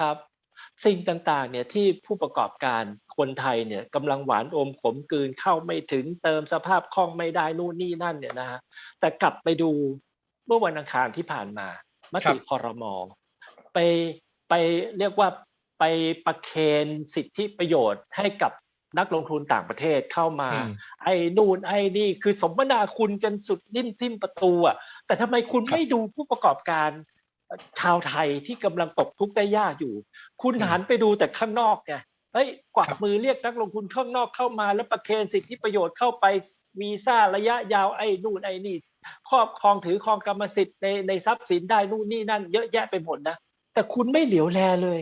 ครับสิ่งต่างๆเนี่ยที่ผู้ประกอบการคนไทยเนี่ยกำลังหวานอมขมกลืนเข้าไม่ถึงเติมสภาพคล่องไม่ได้นู่นนี่นั่นเนี่ยนะฮะแต่กลับไปดูเมื่อวันอังคารที่ผ่านมา มติคอรมอไปไปเรียกว่าไปประเคนสิทธิประโยชน์ให้กับนักลงทุนต่างประเทศเข้ามาอืมไอ้นู่นไอ้นี่คือสมนาคุณกันสุดนิ่มทิ่มประตูอะแต่ทำไมคุณครับไม่ดูผู้ประกอบการ ชาวไทยที่กำลังตกทุกข์ได้ยากอยู่ คุณอืมหันไปดูแต่ข้างนอกไงเฮ้ยกวักครับมือเรียกนักลงทุนข้างนอกเข้ามาแล้วประเคนสิทธิประโยชน์เข้าไปวีซ่าระยะยาวไอ้นู่นไอ้นี่ครอบครองถือครองกรรมสิทธิ์ในในทรัพย์สินได้นู่นนี่นั่นเยอะแยะไปหมดนะแต่คุณไม่เหลียวแลเลย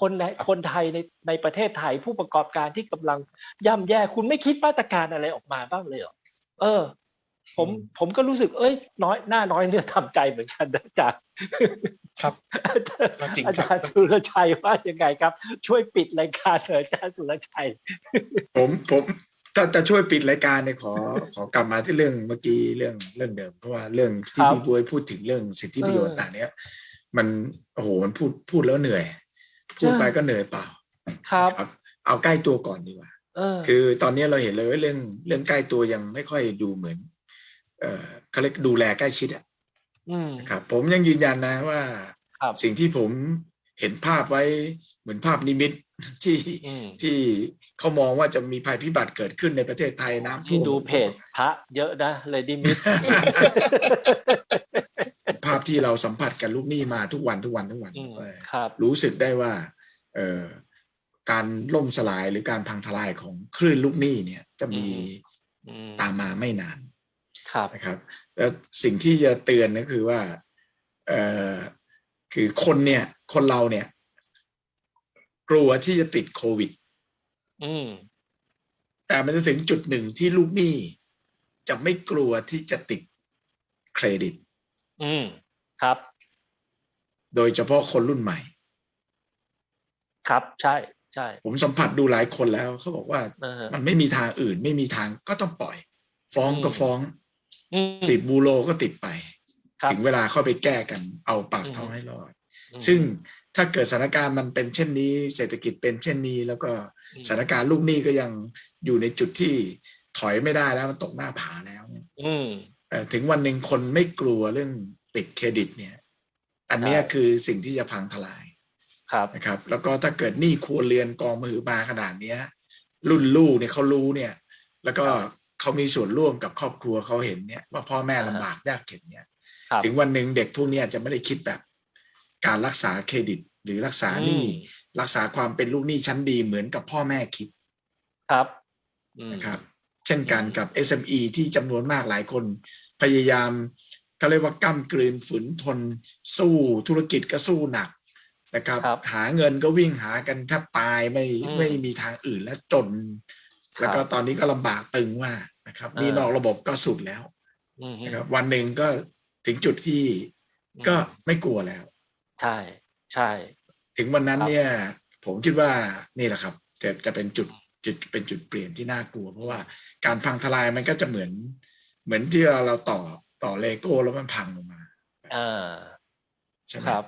คนในคนไทยในในประเทศไทยผู้ประกอบการที่กำลังย่ำแย่คุณไม่คิดมาตรการอะไรออกมาบ้างเลยเหรอเออ ผมอืมผมก็รู้สึก เอ้ย น้อยหน้าน้อยเนี่ยทำใจเหมือนกันนะอาจารย์ครับก็จริงอาครับจารย์สุรชัยว่ายังไงครับ ช่วยปิดรายการเถอะอาจารย์สุรชัย ผมผมถ้าจะช่วยปิดรายการเนี่ยขอขอกลับมาที่เรื่องเมื่อกี้เรื่องเรื่องเดิมเพราะว่าเรื่องที่ครับพี่บวยพูดถึงเรื่องสิทธิประโยชน์เออต่างเนี้ย มันโอ้โหมันพูดพูดแล้วเหนื่อย พูดไปก็เหนื่อยเปล่า ครับครับเอาใกล้ตัวก่อนดีกว่าเออคือตอนนี้เราเห็นเลยว่าเรื่องเรื่องใกล้ตัวยังไม่ค่อยดูเหมือน เออเขาเรียกดูแลใกล้ชิดอะอืมครับผมยังยืนยันนะว่าครับสิ่งที่ผมเห็นภาพไว้เหมือนภาพนิมิตที่อืมที่เขามองว่าจะมีภัยพิบัติเกิดขึ้นในประเทศไทยน้ำท่ที่วมดูเพจพระเยอะนะเลยดิมิต ภาพที่เราสัมผัสกับลูกหนี้มาทุกวันทุกวันทุกวันอืมเออครับรู้สึกได้ว่าเอ่อการล่มสลายหรือการพังทลายของคลื่นลูกหนี้เนี่ย จะมีอืมตามมาไม่นานครับ นะครับแล้วสิ่งที่จะเตือนก็คือว่าเอ่อคือคนเนี่ย คนเราเนี่ย กลัวที่จะติดโควิด อืมแต่มันจะถึงจุดหนึ่งที่ลูกหนี้จะไม่กลัวที่จะติดเครดิต อืมครับ โดยเฉพาะคนรุ่นใหม่ ครับ ใช่ ใช่ ผมสัมผัสดูหลายคนแล้วเขาบอกว่าเออมันไม่มีทางอื่น ไม่มีทางก็ต้องปล่อย ฟ้องก็อืมฟ้องอืม ติดบูโรก็ติดไปครับถึงเวลาเข้าไปแก้กันเอาปากอืมท้องให้รอดอืมซึ่งถ้าเกิดสถานการณ์มันเป็นเช่นนี้ เศรษฐกิจเป็นเช่นนี้ แล้วก็อืมสถานการณ์ลูกหนี้ก็ยังอยู่ในจุดที่ถอยไม่ได้แล้วมันตกหน้าผาแล้วเนี่ยอืมเอ่อถึงวันหนึ่งคนไม่กลัวเรื่องติดเครดิตเนี่ย อันเนี้ยใช่คือสิ่งที่จะพังทลายครับนะครับ แล้วก็ถ้าเกิดหนี้ครัวเรือนกองมือมาขนาดเนี้ย รุ่นลูกเนี่ยเขารู้เนี่ย แล้วก็ เขามีส่วนร่วมกับครอบครัวเขาเห็นเนี่ยว่าพ่อแม่ลำบากยากเข็ญเนี่ยครับถึงวันหนึ่งเด็กพวกเนี้ยจะไม่ได้คิดแบบการรักษาเครดิตหรือรักษาหนี้อืมรักษาความเป็นลูกหนี้ชั้นดีเหมือนกับพ่อแม่คิด ครับอืมนะครับ เช่นกันกับ SME ที่จำนวนมากหลายคน พยายามเขาเรียกว่าก้ากลืนฝืนทน สู้ธุรกิจก็สู้หนักนะครับครับหาเงินก็วิ่งหากันแทบตายไม่อืมไม่มีทางอื่นและจนครับแล้วก็ตอนนี้ก็ลำบากตึงมาก นะครับอ่านี่นี่นอกระบบก็สุดแล้วอืมนะครับ วันหนึ่งก็ถึงจุดที่ก็ไม่กลัวแล้ว ใช่ใช่ ถึงวันนั้นครับเนี่ย ผมคิดว่านี่แหละครับจะจะเป็นจุดจุดเป็นจุดเปลี่ยนที่น่ากลัว เพราะว่าการพังทลายมันก็จะเหมือน เหมือนที่เราเราต่อต่อเลโก้แล้วมันพังลงมาอ่าใช่ไหมครับ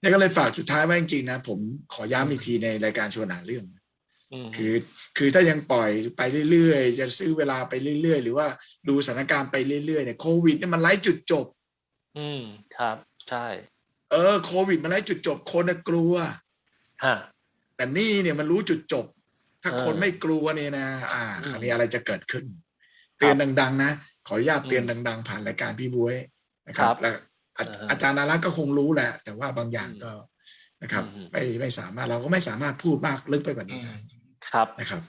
นี่ก็เลยฝากสุดท้ายไว้จริงๆนะ ผมขอย้ำอีกทีในรายการชวนหาเรื่องอืม คือคือถ้ายังปล่อยไปเรื่อยๆ จะซื้อเวลาไปเรื่อยๆ หรือว่าดูสถานการณ์ไปเรื่อยๆเนี่ยโควิดเนี่ยมันไร้จุดจบ อืมครับ ใช่ เออโควิดมันไร้จุดจบ คนน่ะกลัวฮะแต่นี่เนี่ยมันรู้จุดจบ ถ้าเออคนไม่กลัวเนี่ยนะ อ่าอืมคราวนี้อะไรจะเกิดขึ้น เตือนดัง ๆ นะ ขออนุญาตอืมเตือนดัง ๆ ผ่านรายการพี่บวยนะครัครับบแล้วอาเออออาจารย์นารักก็คงรู้แหละ แต่ว่าบางอย่างก็นะครับอืมไม่ไม่สามารถเราก็ไม่สามารถพูดมากลึกไปกว่าอืนี้มได้ ครับนะครับ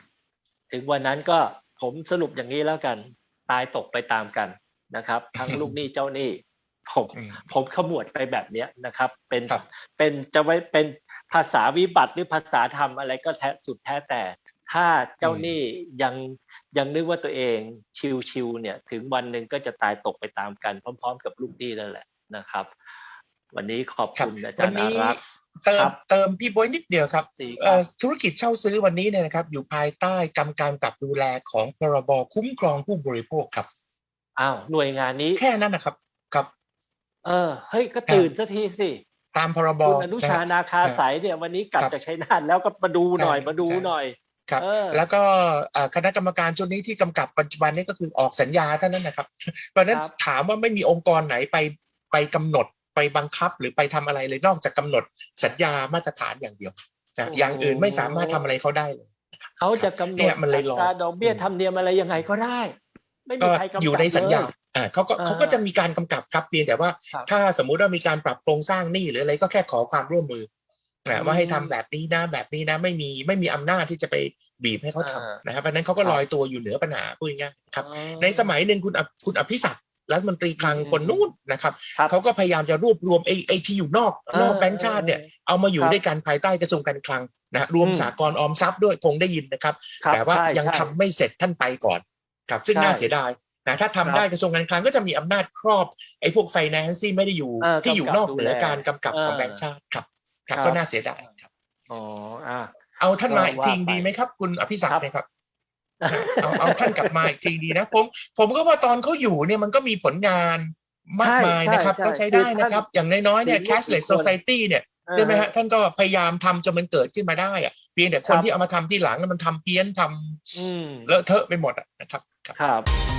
ถึงวันนั้นก็ผมสรุปอย่างนี้แล้วกัน ตายตกไปตามกันนะครับ ทั้งลูกหนี้เจ้าหนี้ผมอืมผมขมวดไปแบบเนี้ยนะครับ เป็นครับเป็นจะไว้เป็นภาษาวิบัติหรือภาษาธรรมอะไรก็แท้สุดแท้แต่ ถ้าเจ้าหนี้ยังยังนึกว่าตัวเองชิวๆเนี่ย ถึงวันหนึ่งก็จะตายตกไปตามกัน พร้อม ๆ กับลูกหนี้นั่นแหละนะครับ วันนี้ขอบคุณอาจารย์วันนี้อารักษ์เติครัมบเติมพี่บวยนิดเดียวครับดีคเอ่รัอบธุรกิจเช่าซื้อวันนี้เนี่ยนะครับ อยู่ภายใต้กรรมการกับดูแลของพรบคุ้มครองผู้บริโภคครับอ้าวหน่วยงานนี้แค่นั้นนะครับครับ เออเฮ้ยก็ตื่นสักทีสิตามพรบคุณอนุนะชาฮะนาคาสายเนี่ยวันนี้กลับครับจากชัยนาทแล้วก็มาดูหน่อยใช่มาดูใช่หน่อยครับเออแล้วก็เอ่อคณะกรรมการชุดนี้ที่กำกับปัจจุบันนี้ก็คือออกสัญญาเท่านั้นนะครับเพราะฉะนั้นครับถามว่าไม่มีองค์กรไหนไปไปกำหนด ไปบังคับหรือไปทำอะไรเลยนอกจากกำหนดสัญญามาตรฐานอย่างเดียวนะอย่างอื่นไม่สามารถทำอะไรเขาได้เลยเขาจะกำหนเนี่ดยมันเลยรออัตราดอกเบี้ยธรรมเนียมอะไรยังไงก็ได้ ไม่มีก็ใครกำกับอยู่ในสัญญาเลยอ่าเขาก็อ่าเขาก็จะมีการกำกับครับเพียงแต่ว่าครับถ้าสมมุติว่ามีการปรับโครงสร้างหนี้หรืออะไรก็แค่ขอความร่วมมืออืนะมว่าให้ทำแบบนี้นะแบบนี้นะไม่มีไม่มีอำนาจที่จะไปบีบให้เขาอ่าทำนะครับเพราะฉะนั้นเขาก็ครับลอยตัวอยู่เหนือปัญหาพูดง่ายๆครับอ๋อในสมัยหนึ่งคุณอภคุณอภิศักดิ์ รัฐมนตรีคลังอืมคนนู้นนะครับครับเขาก็พยายามจะรวบรวมไอ้ไอ้ที่อยู่นอกนอกเออแบงก์ชาติเนี่ยเออเอามาอยู่ครับด้วยกันภายใต้กระทรวงการคลังนะฮะรวมอืมสากลออมทรัพย์ด้วยคงได้ยินนะครับครับแต่ว่าใช่ยังใช่ทำไม่เสร็จท่านไปก่อนครับซึ่งใช่น่าเสียดายนะถ้าทำครับได้กระทรวงการคลังก็จะมีอำนาจครอบไอ้พวกไฟแนนซ์ที่ไม่ได้อยู่เออที่อยู่กำกับนอกเหนือดูแลการกำกับของเออแบงก์ชาติครับครับครับ ก็น่าเสียดายครับอ๋ออ่าเอาท่านมาก็อีกทีว่าไปดีไหมครับ คุณอภิศักครัดิ์บเนะครับ เอาเอาท่านกลับมาอีกทีดีนะผมผมก็ว่าตอนเขาอยู่เนี่ยมันก็มีผลงานมากมายนะครับใช่ก็ใช้ใช่ได้คือนะครับ อย่างน้อยๆเนี่ยคือ cashless คน society เนี่ยใช่ไหมฮะท่านก็พยายามทำจนมันเกิดขึ้นมาได้อะเพียงแต่คนครับที่เอามาทำที่หลังมันทำเพี้ยนทอืมำเลอะเทอะไปหมดอะนะครับครับครับ